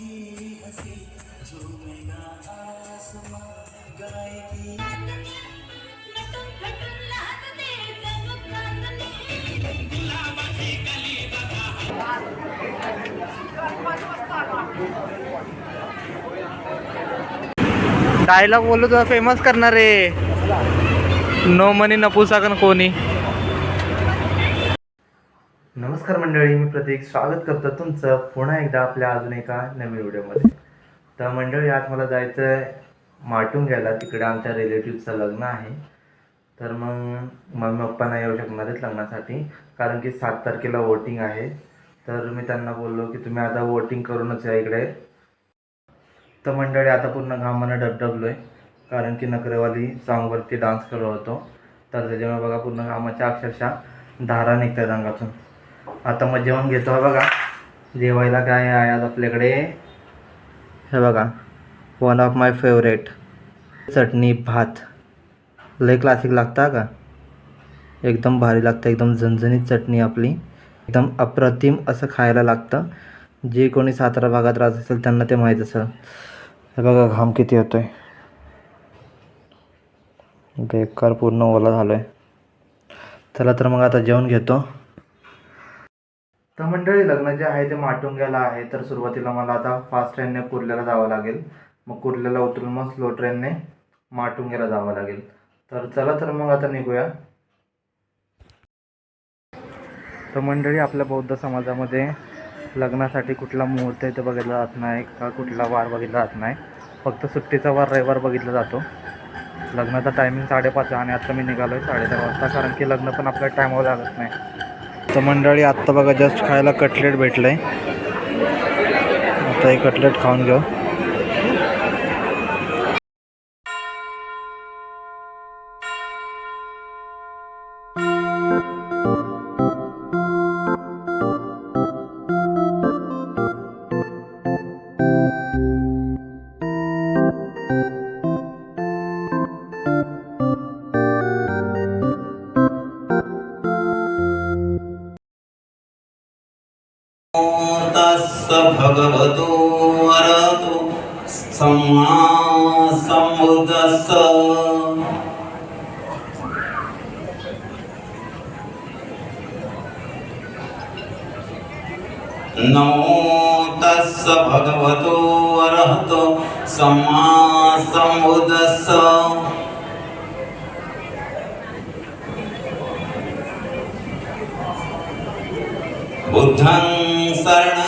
नटून डायलॉग बोललो तुला फेमस करणार रे नो मनी नपुसाकन कोणी. नमस्कार मंडळी मी प्रतीक. स्वागत करतो तुमचं पुन्हा एकदा आपल्या अजून एका नवीन व्हिडिओमध्ये. तर मंडळी आज मला जायचं आहे माटून घ्यायला. तिकडे आमच्या रिलेटिव्हचं लग्न आहे. तर मग मम्मी पप्पा नाही येऊ शकणार आहेत लग्नासाठी कारण की सात तारखेला वोटिंग आहे. तर मी त्यांना बोललो की तुम्ही आता वोटिंग करूनच या इकडे. तर मंडळी आता पूर्ण घामानं डबडबलो आहे कारण की नकरेवाली सॉंगवरती डान्स करत होतो. तर त्याच्यामुळे बघा पूर्ण घामाच्या अक्षरशः धारा निघतात अंगातून. आता मग जेवण घेतो. आहे बघा. जेवायला काय आहे आज आपल्याकडे? हे बघा. One of my favourite chutney bhaat. लय क्लासिक लागता का? एकदम भारी लागतं. एकदम झणझणीत चटणी आपली. एकदम अप्रतिम असं खायला लागतं. जे कोणी सातारा भागात राहत असेल त्यांना ते माहीत असेल. हे बघा घाम किती होतोय बेकार पूर्ण ओला झालो आहे चला तर मग आता जेवण घेतो. तर मंडळी लग्न जे आहे ते माटुंग्याला आहे. तर सुरुवातीला मला आता फास्ट ट्रेनने कुर्ल्याला जावं लागेल. मग कुर्ल्याला उतरून मग स्लो ट्रेनने माटुंग्याला जावं लागेल. तर चला तर मग आता निघूया. तर मंडळी आपल्या बौद्ध समाजामध्ये लग्नासाठी कुठला मुहूर्त आहे ते बघितला जात नाही का कुठला वार बघितला जात नाही. फक्त सुट्टीचा वार रविवार बघितला जातो. लग्नाचा टायमिंग साडेपाच आणि आता मी निघालो आहे साडेदहा वाजता. कारण की लग्न पण आपल्या टायमावर लागत नाही. तर मंडळी आत्ता बघा जस्ट खायला कटलेट भेटलं आहे आता हे कटलेट खाऊन घेऊ. भगवतो अरहतो सम्मा सम्बुद्धस्य नमो तस्स भगवतो अरहतो सम्मा सम्बुद्धस्य बुद्धं शरणं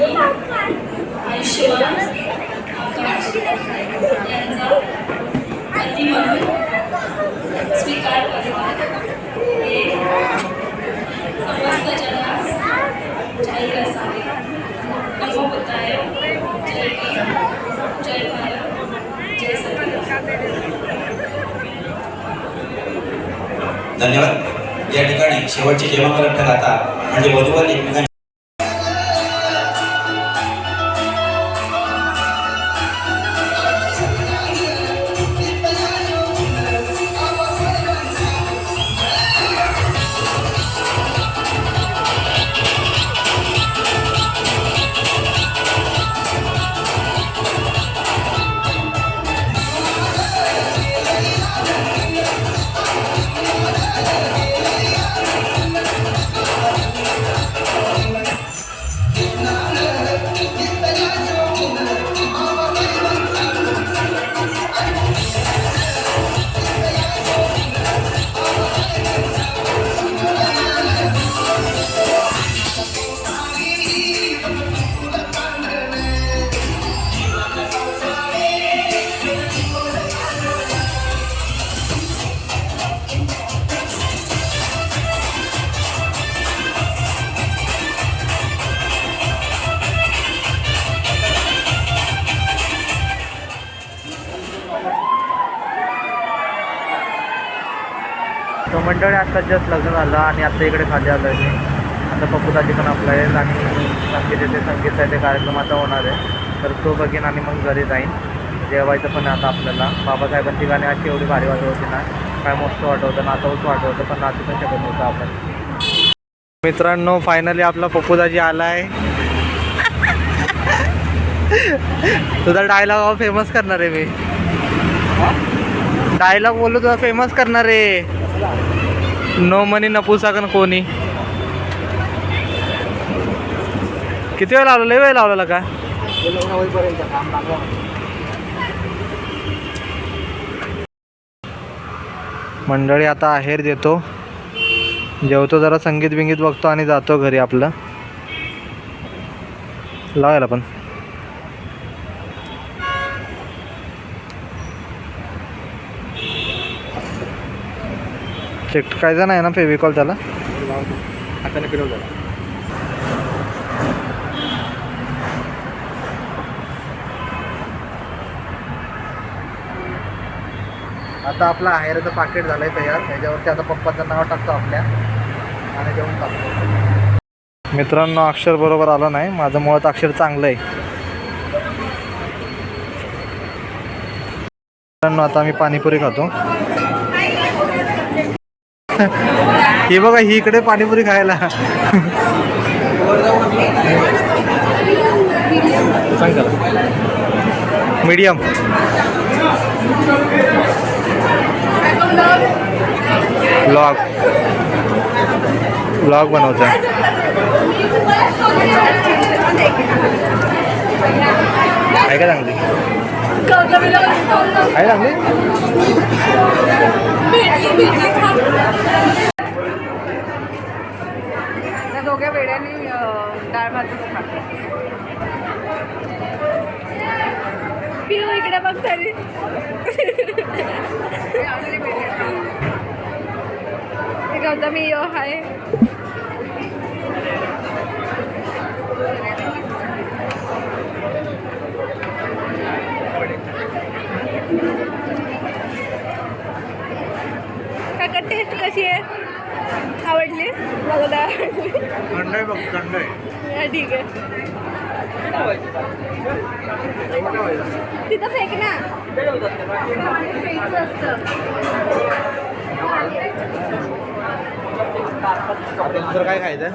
आयुष्यमान आकाश यांचा म्हणून स्वीकार करतात हे समस्त जगास जाहीर असावे नमो बुद्धाय जय भीम जय भारत जय सत्य धन्यवाद. या ठिकाणी शेवटची जेवण करत आता म्हणजे वधूवर एकमेकांची मंडळी आता जस्ट लग्न झालं आणि आता इकडे खाली आलो आहे मी. आता पप्पूदाची पण आपला आहे आणि संगीत येते संगीत आहे ते कार्यक्रम आता होणार आहे. तर तो बघीन आणि मग घरी जाईन. जेवायचं पण आता आपल्याला. बाबासाहेबांची गाणी अशी एवढी भारी वाटत होती ना. काय मस्त वाटत होतं नाचावंच वाटत होतं पण नाचू पण शकत नव्हतं आपण. मित्रांनो फायनली आपला पप्पूदाजी आला आहे तुझा डायलॉग फेमस करणार आहे मी. डायलॉग बोलू तुझा फेमस करणार आहे. नो मनी नपुसाकन कोणी? किती वेळ लावलं? लय वेळ लावलेला का? मंडळी आता आहेर देतो. जेवतो जरा संगीत बिंगीत बघतो आणि जातो घरी आपलं. लावायला पण. चिटकायचा नाही ना फेविकॉल त्याला? हाताने फिरवलं आता आपलं आहेरचं पाकिट झालं आहे तयार. त्याच्यावरती आता पप्पाचं नाव टाकतो आपल्या. आणि देऊन टाकतो मित्रांनो अक्षर बरोबर आलं नाही. माझं मुळात अक्षर चांगलं आहे मित्रांनो आता आम्ही पाणीपुरी खातो. हे बघा ही इकडे पाणीपुरी खायला. मीडियम. ब्लॉग ब्लॉग बनवतो आहे का चांगली? आहे चांगली त्या अं, डाळ भातच खातो. पिऊ इकडे बघ तरी. गौतमी यो हाय काका टेस्ट कशी आहे आवडली मला नाही आवडली थंड आहे बघ थंड आहे हा, ठीक आहे तिथं फेक ना फेकचं असतं. दुसरं काय खायचं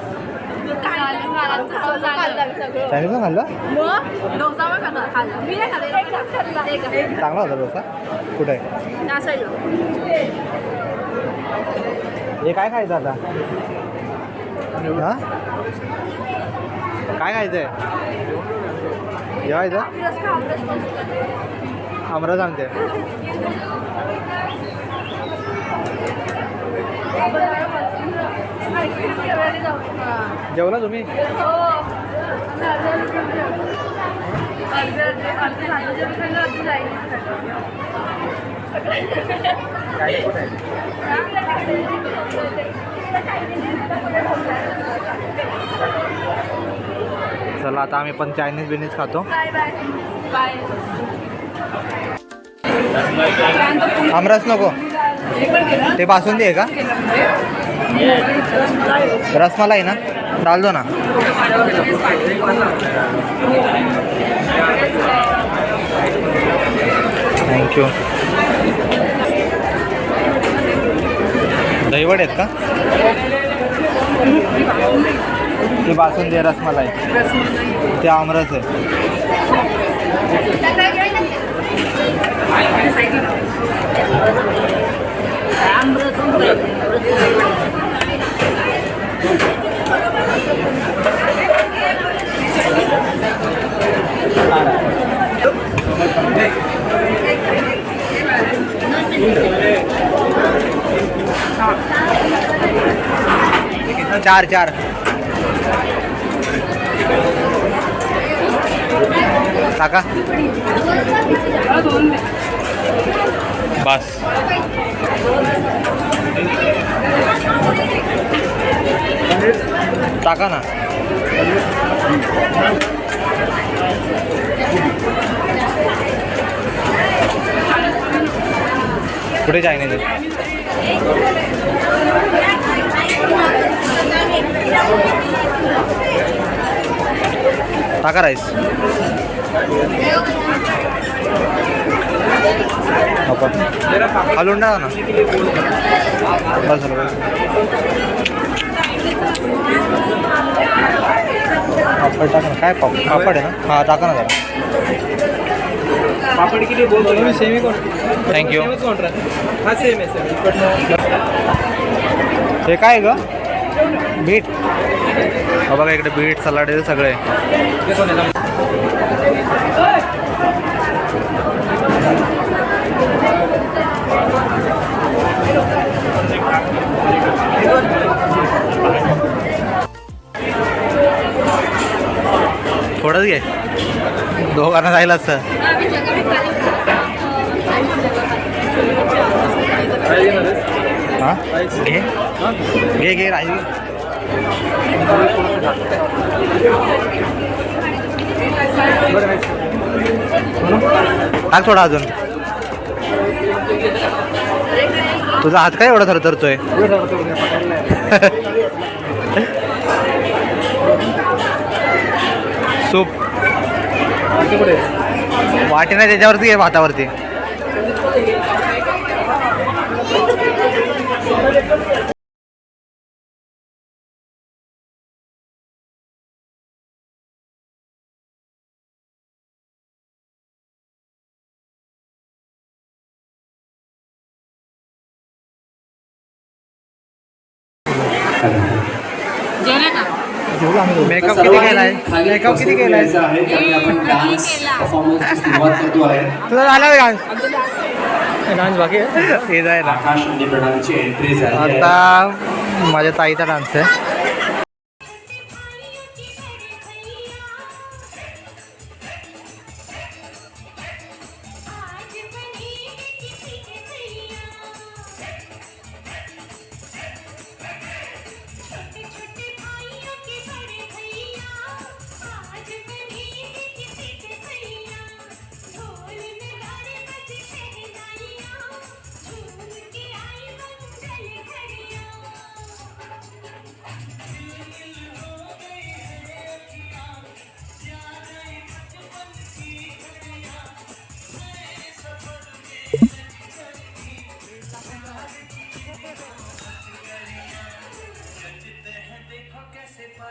खाल्लं सगळं. चायनीज खाल्लं मग डोसा पण खाल्ला खाल्ला मी नाही चांगला होता डोसा कुठे आहे त्या साईडला. हे काय खायचं आता हा काय खायचं आहे जेवायचं? आमरस खा, सांगते जेवला तुम्ही? हो. चला आता आम्ही पण चायनीज बिनीज खातो. आमरस नको. ते बासुंदी आहे का? रसमलाई ना? डाल दो ना. थँक्यू दहीवड आहेत का? ते बासुंदी आहे, रसमलाई ते आमरस आहे. चार चार. काका बस टाका ना कुठे चायनीज टाका राईस नको हलवून टाका ना पापड टाका ना काय पापड पापड आहे ना हां टाका ना जरा पापड किती बोलतो तुम्ही सेमी कोण थँक्यू हा सेम आहे हे काय ग बीट हा बघा इकडे बीट सलाड आहे सगळे. थोडंच घे. दोघांना जायला असतं. हां? घे. घे घे राहील टाक थोडा अजून. तुझा हात काय एवढा थरथरतोय? सूप. इथे कुठे वाटी नाही त्याच्यावरती आहे भातावरती. मेकअप किती केलाय? मेकअप किती केलाय? आहे त्यामुळे आपण डान्स परफॉर्मन्सची सुरुवात करतो आहे. तुझा झाला डान्स डान्स बाकी आहे. हे जायला. आकाश शिंदे प्रधानची एंट्री झाली आहे. आता माझ्या ताईचा डान्स आहे.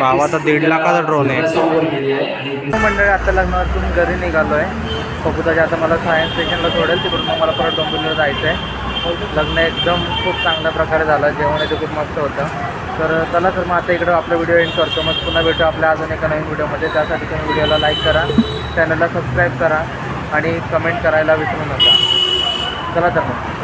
भावाचा दीड लाखाचा ड्रोन आहे. समोर गेली आहे आणि मंडळी आता लग्नातून घरी निघालो आहे कपुताच्या आता मला सायन्स स्टेशनला सोडेल तिकडून मग मला परत डोंबिवलीला जायचं आहे लग्न एकदम खूप चांगल्या प्रकारे झालं जेवण ते खूप मस्त होतं. तर चला तर मग आता इकडं आपला व्हिडिओ एंड करतो. मग पुन्हा भेटू आपल्या अजून एका नवीन व्हिडिओमध्ये त्यासाठी तुम्ही व्हिडिओला लाईक करा चॅनलला सबस्क्राईब करा आणि कमेंट करायला विसरू नका. चला तर मग.